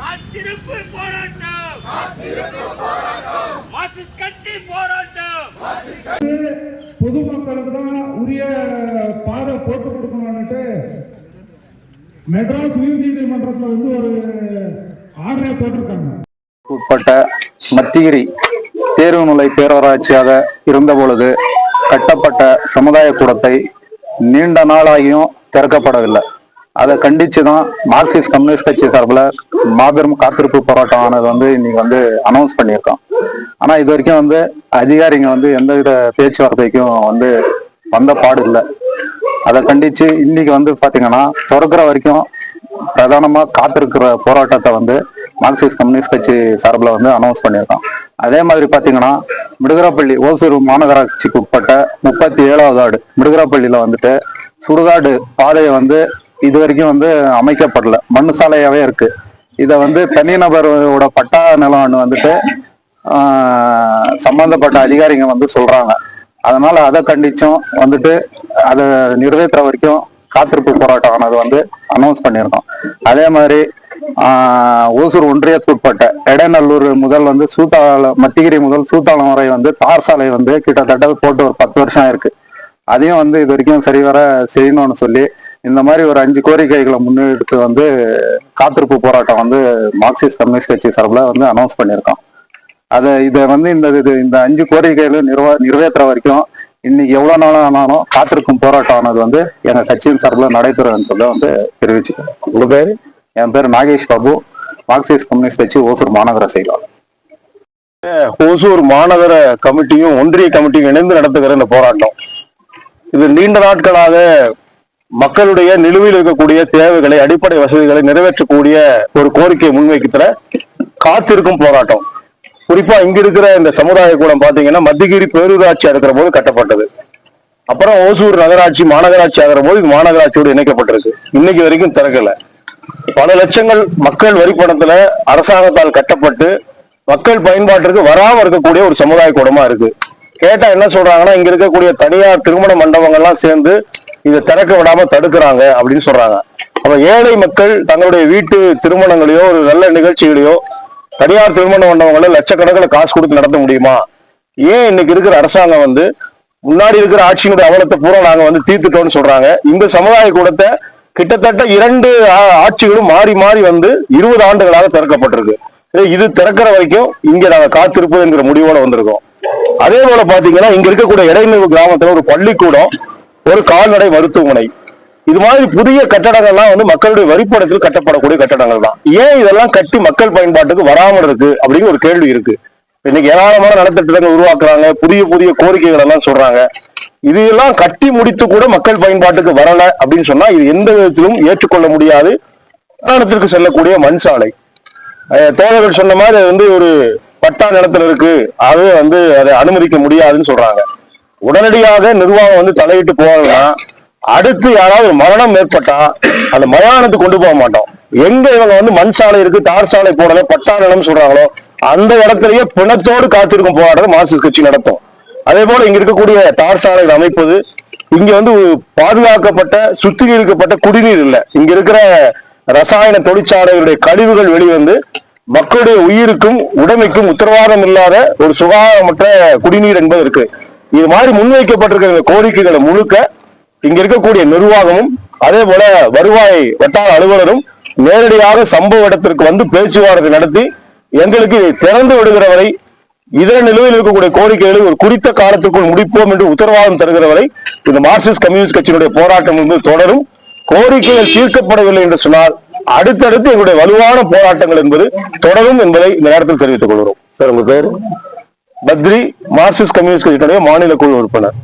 காத்திருப்பு போராட்டம். மார்க்சிஸ்ட் கட்சி போராட்டம். பொதுமக்களுக்கு தான் உரிய பாதை போட்டு கொடுக்கணும்னுட்டு மெட்ராஸ் உயர் நீதிமன்றத்தில் வந்து ஒரு ஆர்டரை போட்டிருக்காங்க. உட்பட்ட மத்திகிரி தேர்வுநிலை பேரூராட்சியாக இருந்த பொழுது கட்டப்பட்ட சமுதாய கூடத்தை நீண்ட நாளாகியும் திறக்கப்படவில்லை. அதை கண்டிச்சு தான் மார்க்சிஸ்ட் கம்யூனிஸ்ட் கட்சி சார்பில் மாபெரும் காத்திருப்பு போராட்டம் ஆனது வந்து இன்னைக்கு வந்து அனௌன்ஸ் பண்ணியிருக்கோம். ஆனால் இது வரைக்கும் வந்து அதிகாரிங்க வந்து எந்தவித பேச்சுவார்த்தைக்கும் வந்து வந்த பாடு இல்லை. அதை கண்டிச்சு இன்னைக்கு வந்து பார்த்தீங்கன்னா திறக்கிற வரைக்கும் பிரதானமாக காத்திருக்கிற போராட்டத்தை வந்து மார்க்சிஸ்ட் கம்யூனிஸ்ட் கட்சி சார்பில் வந்து அனௌன்ஸ் பண்ணியிருக்கோம். அதே மாதிரி பார்த்தீங்கன்னா மிடுகரப்பள்ளி ஓசூர் மாநகராட்சிக்கு உட்பட்ட முப்பத்தி ஏழாவது ஆடு மிடுகரப்பள்ளியில வந்துட்டு சுடுகாடு பாதையை வந்து இது வரைக்கும் வந்து அமைக்கப்படல. மண் சாலையாவே இருக்கு. இதை வந்து தனிநபரோட பட்டா நிலம் வந்துட்டு சம்பந்தப்பட்ட அதிகாரிங்க வந்து சொல்றாங்க. அதனால அதை கண்டிச்சும் வந்துட்டு அதை நிறைவேற்ற வரைக்கும் காத்திருப்பு போராட்டம் ஆனது வந்து அனௌன்ஸ் பண்ணியிருக்கோம் அதே மாதிரி ஓசூர் ஒன்றியத்துக்குட்பட்ட எடைநல்லூர் முதல் வந்து சூத்தாளம் மத்திகிரி முதல் சூத்தாளம் வரை வந்து தார் சாலை வந்து கிட்டத்தட்ட போட்டு ஒரு பத்து வருஷம் இருக்கு அதையும் வந்து இது வரைக்கும் சரிவர செய்யணும்னு சொல்லி இந்த மாதிரி ஒரு அஞ்சு கோரிக்கைகளை முன்னெடுத்து வந்து காத்திருப்பு போராட்டம் வந்து மார்க்சிஸ்ட் கம்யூனிஸ்ட் கட்சி சார்பில் வந்து அனௌன்ஸ் பண்ணியிருக்கோம். அதை இதை வந்து இந்த இது இந்த அஞ்சு கோரிக்கைகளும் நிர்வா நிறைவேற்றுற வரைக்கும் இன்னைக்கு எவ்வளோ நாளும் ஆனாலும் காத்திருக்கும் போராட்டம் ஆனது வந்து எங்கள் கட்சியின் சார்பில் நடைபெறும்ன்றதை வந்து தெரிவிச்சுக்கிறேன். உங்கள் பேர்? என் பேர் நாகேஷ் பாபு. மார்க்சிஸ்ட் கம்யூனிஸ்ட் கட்சி ஓசூர் மாநகர செயலாளர். ஓசூர் மாநகர கமிட்டியும் ஒன்றிய கமிட்டியும் இணைந்து நடத்துகிற இந்த போராட்டம். இது நீண்ட நாட்களாக மக்களுடைய நிலுவையில் இருக்கக்கூடிய தேவைகளை அடிப்படை வசதிகளை நிறைவேற்றக்கூடிய ஒரு கோரிக்கையை முன்வைக்கிற காத்திருக்கும் போராட்டம். குறிப்பா இங்க இருக்கிற இந்த சமுதாய கூடம் பாத்தீங்கன்னா மத்திகிரி பேரூராட்சியா இருக்கிற போது கட்டப்பட்டது. அப்புறம் ஓசூர் நகராட்சி மாநகராட்சி ஆகிற போது இது மாநகராட்சியோடு இணைக்கப்பட்டிருக்கு. இன்னைக்கு வரைக்கும் திறக்கல. பல லட்சங்கள் மக்கள் வரி பணத்துல அரசாங்கத்தால் கட்டப்பட்டு மக்கள் பயன்பாட்டிற்கு வராம இருக்கக்கூடிய ஒரு சமுதாய கூடமா இருக்கு. கேட்டா என்ன சொல்றாங்கன்னா இங்க இருக்கக்கூடிய தனியார் திருமண மண்டபங்கள்லாம் சேர்ந்து இதை திறக்க விடாம தடுக்கிறாங்க அப்படின்னு சொல்றாங்க. அப்ப ஏழை மக்கள் தங்களுடைய வீட்டு திருமணங்களையோ ஒரு நல்ல நிகழ்ச்சிகளையோ தனியார் திருமணம் மண்டபங்களை லட்சக்கணக்கில் காசு கொடுத்து நடத்த முடியுமா? ஏன் இன்னைக்கு இருக்கிற அரசாங்கம் வந்து முன்னாடி இருக்கிற ஆட்சியினுடைய அவலத்தை பூரா நாங்க வந்து தீர்த்துட்டோம்னு சொல்றாங்க. இந்த சமுதாய கூடத்தை கிட்டத்தட்ட இரண்டு ஆட்சிகளும் மாறி மாறி வந்து இருபது ஆண்டுகளாக திறக்கப்பட்டிருக்கு. இது திறக்கிற வரைக்கும் இங்க நாங்க காத்திருப்பது என்கிற முடிவோட வந்திருக்கோம். அதே போல பாத்தீங்கன்னா இங்க இருக்கக்கூடிய இடைநிலை கிராமத்துல ஒரு பள்ளிக்கூடம் ஒரு கால்நடை மருத்துவமனை. இது மாதிரி புதிய கட்டடங்கள்லாம் வந்து மக்களுடைய வரிப்படத்தில் கட்டப்படக்கூடிய கட்டடங்கள் தான். ஏன் இதெல்லாம் கட்டி மக்கள் பயன்பாட்டுக்கு வராமல் இருக்கு அப்படிங்கிற ஒரு கேள்வி இருக்கு. இன்னைக்கு ஏராளமான நலத்திட்டங்கள் உருவாக்குறாங்க. புதிய புதிய கோரிக்கைகள் எல்லாம் சொல்றாங்க. இதெல்லாம் கட்டி முடித்து கூட மக்கள் பயன்பாட்டுக்கு வரல அப்படின்னு சொன்னா இது எந்த விதத்திலும் ஏற்றுக்கொள்ள முடியாது. நிலத்திற்கு செல்லக்கூடிய மண் சாலை. தோழர்கள் சொன்ன மாதிரி அது வந்து ஒரு பட்டா நிலத்துல இருக்கு. அது வந்து அதை அனுமதிக்க முடியாதுன்னு சொல்றாங்க. உடனடியாக நிர்வாகம் வந்து தலையிட்டு போவாங்கன்னா அடுத்து யாராவது மரணம் ஏற்பட்டா அந்த மயானத்துக்கு கொண்டு போக மாட்டோம். எங்க இவங்க வந்து மண் சாலை இருக்கு தார் சாலை போடல பட்டா நிலம் சொல்றாங்களோ அந்த இடத்துலயே பிணத்தோடு காத்திருக்கும் போராட்டம் மார்க்சிஸ்ட் கட்சி நடத்தும். அதே போல இங்க இருக்கக்கூடிய தார் சாலைகள் அமைப்பது இங்க வந்து பாதுகாக்கப்பட்ட சுத்திகரிக்கப்பட்ட குடிநீர் இல்லை. இங்க இருக்கிற ரசாயன தொழிற்சாலைகளுடைய கழிவுகள் வெளிவந்து மக்களுடைய உயிருக்கும் உடமைக்கும் உத்தரவாதம் இல்லாத ஒரு சுகாதாரமற்ற குடிநீர் என்பது இருக்கு. இது மாதிரி முன்வைக்கப்பட்டிருக்கிற கோரிக்கைகளை முழுக்க இங்க இருக்கக்கூடிய நிர்வாகமும் அதே போல வருவாய் வட்டார அலுவலரும் நேரடியாக சம்பவ இடத்திற்கு வந்து பேச்சுவார்த்தை நடத்தி எங்களுக்கு திறந்து விடுகிற வரை இதர நிலுவையில் இருக்கக்கூடிய கோரிக்கைகளை ஒரு குறித்த காலத்துக்குள் முடிப்போம் என்று உத்தரவாதம் தருகிற வரை இந்த மார்க்சிஸ்ட் கம்யூனிஸ்ட் கட்சியினுடைய போராட்டம் என்பது தொடரும். கோரிக்கைகள் தீர்க்கப்படவில்லை என்று சொன்னால் அடுத்தடுத்து எங்களுடைய வலுவான போராட்டங்கள் என்பது தொடரும் என்பதை இந்த நேரத்தில் தெரிவித்துக் கொள்கிறோம். சார் உங்க பேரு? பத்ரி மார்க்சிஸ்ட் கம்யூனிஸ்ட் கட்சியினுடைய மாநில குழு உறுப்பினர்.